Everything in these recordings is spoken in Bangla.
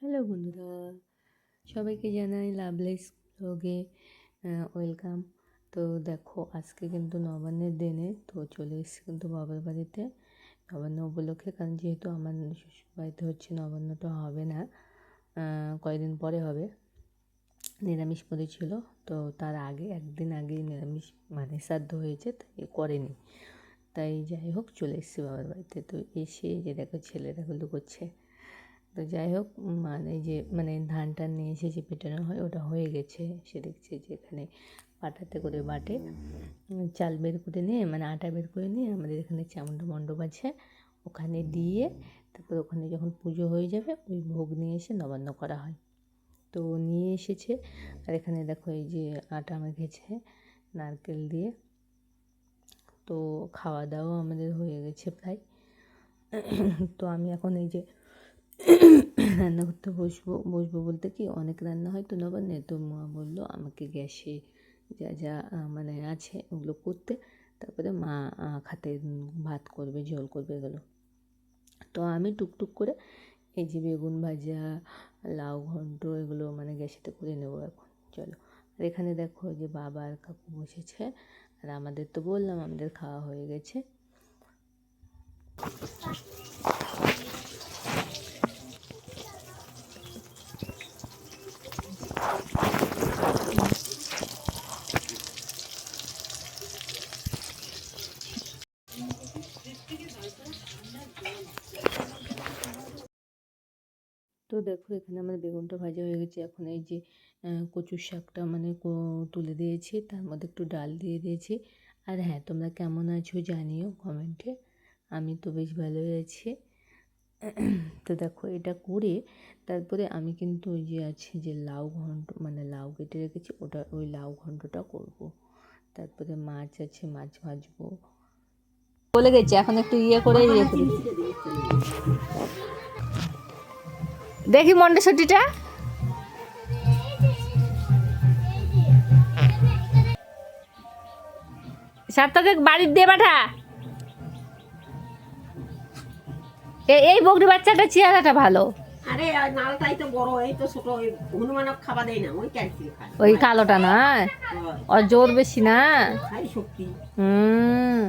হ্যালো বন্ধুরা, সবাইকে জানাই লাভলেস ব্লগে ওয়েলকাম তো দেখো, আজকে কিন্তু নবান্নের দিনে তো চলে এসেছি কিন্তু বাবার বাড়িতে। নবান্ন উপলক্ষে, কারণ যেহেতু আমার বাড়িতে হচ্ছে নবান্নটা হবে না। কয়েকদিন পরে হবে। নিরামিষ ছিল, তো তার আগে, একদিন আগে নিরামিষ মানে শ্রাদ্ধ হয়েছে, তাই করেনি। তাই যাই হোক চলে এসেছি বাবার বাড়িতে। তো এসে যে দেখো ছেলে দেখো লুকোচ্ছে তো যাই হোক মানে যে মানে ধান টান নিয়ে এসে যে পেটানো হয়, ওটা হয়ে গেছে। সে দেখছে যে এখানে পাটাতে করে বাটে। চাল বের করে নিয়ে মানে আটা বের করে নিয়ে আমাদের এখানে চামুন্ড মণ্ডপ আছে। ওখানে দিয়ে তারপর ওখানে যখন পুজো হয়ে যাবে, ওই ভোগ নিয়ে এসে নবান্ন করা হয়। তো নিয়ে এসেছে। আর এখানে দেখো এই যে আটা মেখেছে, নারকেল দিয়ে। তো খাওয়া দাওয়া আমাদের হয়ে গেছে প্রায়। তো আমি এখন এই যে রান্না করতে বসবো বসবো বলতে কি অনেক রান্না হয় তো নবান্নে। তো মা বলল আমাকে গ্যাসে যা যা মানে আছে ওগুলো করতে। তারপরে মা খাতে ভাত করবে জল করবে এগুলো। তো আমি টুকটুক করে এই যে বেগুন ভাজা, লাউ ঘন্ট এগুলো মানে গ্যাসেতে করে নেব এখন। চলো। আর এখানে দেখো যে বাবা আর কাকু বসেছে। আর আমাদের তো বললাম, আমাদের খাওয়া হয়ে গেছে। তো দেখো, এখানে আমার বেগুনটা ভাজা হয়ে গেছে। এখন এই যে কচুর শাকটা মানে তুলে দিয়েছি, তার মধ্যে একটু ডাল দিয়ে দিয়েছি। আর হ্যাঁ তোমরা কেমন আছো জানিও কমেন্টে। আমি তো বেশ ভালোই আছি। তো দেখো, এটা করে তারপরে আমি কিন্তু ওই যে আছে যে লাউ ঘন্ট মানে লাউ কেটে রেখেছি, ওটা, ওই লাউ ঘন্টটা করব। তারপরে মাছ আছে, মাছ ভাজবো। বলে গেছে, এখন একটু ইয়ে করে ইয়ে দেখি মন্ডেশ্বরীটা সাপ্তাহে বাড়ির দিয়ে পাঠা। এই বকরি বাচ্চাটা চেহারাটা ভালো। আরে নালটাই তো বড় এই তো ছোট ওই হনুমানক খাওয়া দেয় না ওই ওই কালোটা না। জোর বেশি না? খাই শক্তি হুম।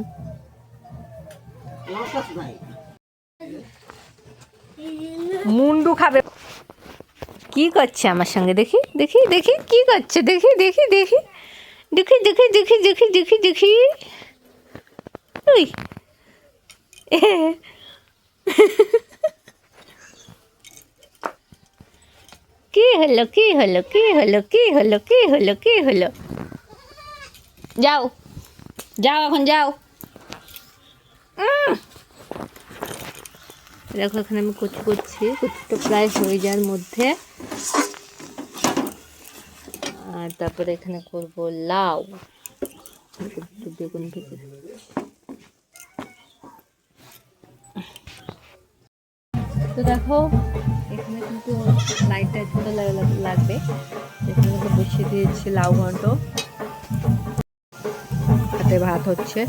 মুন্ডু খাবে। কি করছে আমার সঙ্গে? দেখি দেখি দেখি কি করছে? দেখি দেখি দেখি। দেখি দেখি দেখি দেখি দেখি দেখি। কি হলো কি হলো কি হলো কি হলো কি হলো কি হলো? যাও যাও এখন, যাও। দেখো এখানে আমি কচু করছি, কচুটা প্রায় হয়ে যাওয়ার মধ্যে। আর তারপরে এখানে করব লাউ। একটু বেগুন ভেজে। তো দেখো, এখানে কিন্তু লাইটটা ঝুলে লাগবে। এখানে কিন্তু বসিয়ে দিয়েছি লাউ ঘন্ট। হাতে ভাত হচ্ছে।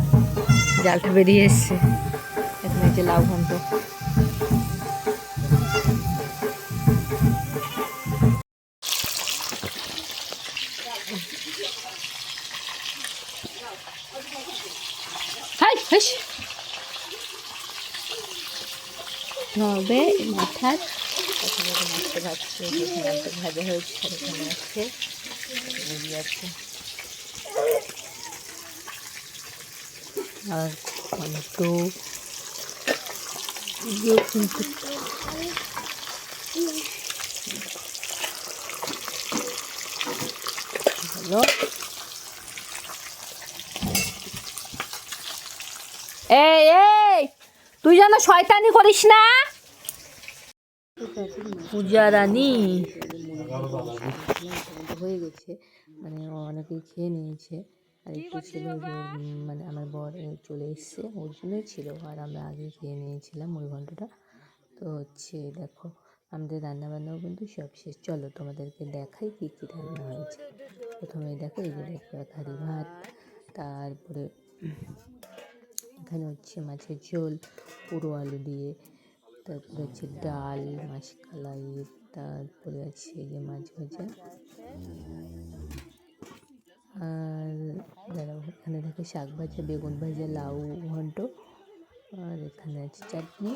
জালটা বেরিয়ে এসছে। এখানে যে লাউ ঘন্ট। নবে মাথার মাছটা ভাবছে মাছটা ভাজা হয়েছে এখানে আছে। বেরিয়ে আছে আর ঘন্ট কিন্তু এই এই তুই যেন শয়তানি করিস না? পূজা রানী হয়ে গেছে। মানে অনেকেই খেয়ে নিয়েছে। আর একটু ছিল যে মানে আমার বর চলে এসছে। ওর জন্যই ছিল। আর আমরা আগে খেয়ে নিয়েছিলাম ওই ঘন্টটা তো হচ্ছে দেখো আমাদের রান্নাবান্নাও কিন্তু সব শেষ। চলো তোমাদেরকে দেখাই কী কী রান্না হয়েছে। প্রথমে দেখো এই যে দেখো ভাত তারপরে এখানে হচ্ছে মাছের ঝোল, পুরো আলু দিয়ে, তারপরে হচ্ছে ডাল মাসকালাই তারপরে আছে যে মাছ ভাজা। আর দাঁড়াও, এখানে থাকে শাক ভাজা, বেগুন ভাজা, লাউ, ঘন্ট, আর এখানে আছে চাটনি।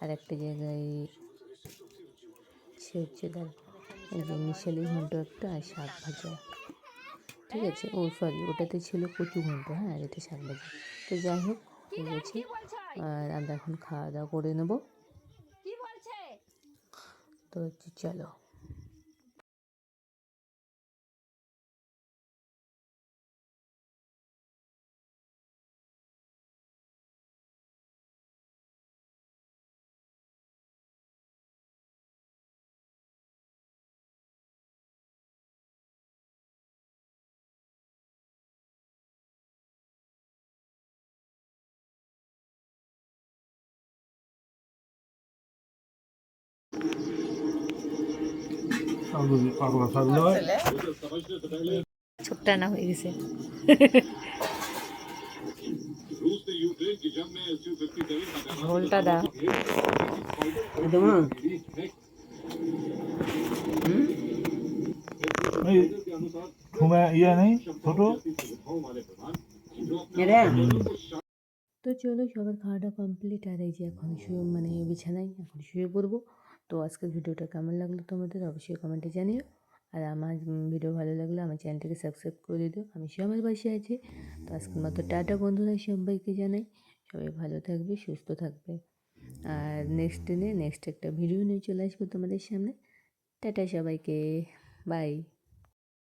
আর একটা জায়গায় সে হচ্ছে এই মিশালি ঘন্ট একটা আর শাক ভাজা। ঠিক আছে? ও সরি ওটাতে ছিল কচু ঘন্ট হ্যাঁ আর সামনে শাক ভাজা তো যাই হোক গেছে। আর আমরা এখন খাওয়া দাওয়া করে নেব। তো চলো। ছোট্ট না হয়ে গেছে। ঝোলটা দা ইয়ে নেই ছোট তো চলো সবার খাওয়াটা কমপ্লিট আর এই যে এখন শুয়ে মানে বিছানায় এখন শুয়ে পড়ব। তো আজকের ভিডিওটা কেমন লাগল তোমাদের অবশ্যই কমেন্টে জানিও। আর আমার ভিডিও ভালো লাগলে আমার চ্যানেলটাকে সাবস্ক্রাইব করে দিও। আমি সবার পাশে আছি। তো আজকের মতো টাটা বন্ধুরা সবাইকে জানাই। সবাই ভালো থাকবে, সুস্থ থাকবে। আর নেক্সট দিনে নেক্সট একটা ভিডিও নিয়ে চলে আসব তোমাদের সামনে। টাটা সবাইকে। বাই